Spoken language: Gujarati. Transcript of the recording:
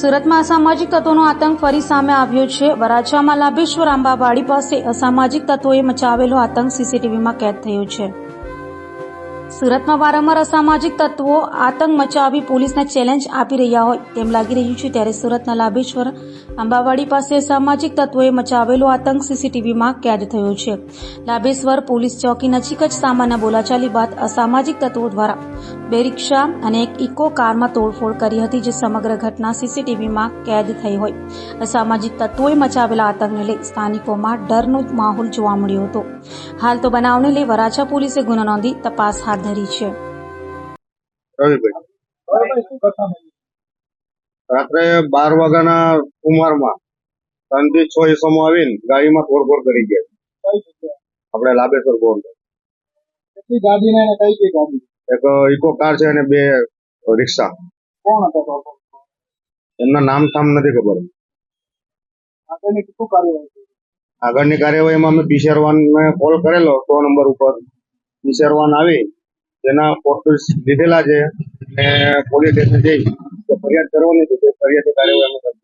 સુરતમાં અસામાજિક તત્વોનો આતંક ફરી સામે આવ્યો છે. વરાછામાં લાભેશ્વર આંબાવાડી પાસે અસામાજિક તત્વોએ મચાવેલો આતંક સીસીટીવીમાં કેદ થયો છે. સુરતમાં વારંવાર અસામાજિક તત્વો આતંક મચાવી પોલીસને ચેલેન્જ આપી રહ્યા હોય તેમ લાગી રહ્યું છે ત્યારે સુરતના લાભેશ્વર આંબાવાડી પાસે અસામાજિક તત્વોએ મચાવેલો આતંક સીસીટીવીમાં કેદ થયો છે. લાભેશ્વર પોલીસ ચોકી નજીક જ સામાન્ય બોલાચાલી બાદ અસામાજિક તત્વો દ્વારા બે રિક્ષા અને એક ઇકો કારમાં તોડફોડ કરી હતી જે સમગ્ર ઘટના સીસીટીવીમાં કેદ થઈ હોય. અસામાજિક તત્વોએ મચાવેલા આતંકને લઈ સ્થાનિકોમાં ડરનો માહોલ જોવા મળ્યો હતો. હાલ તો બનાવને લઈ વરાછા પોલીસે ગુનો નોંધી તપાસ હાથ છે. રાત્રે બાર વાગ્યાના ત્રણથી છ ઈસમો આવીને ગાડીમાં તોડફોડ કરી ગયા. આપણે લાભેશ્વર ગોંડ. કેટલી ગાડી ને કઈ કઈ ગાડી? એક ઇકો કાર છે અને બે રિક્ષા. કોણ હતા એમના નામ થામ નથી ખબર. આગળની કાર્યવાહીમાં અમે વાનને કોલ કરેલો સો નંબર ઉપર. પીસીઆર વાન આવી તેના ફોટોસ લીધેલા છે અને પોલીસ સ્ટેશન જઈ ફરિયાદ કરવાની છે તે ફરિયાદની કાર્યવાહી.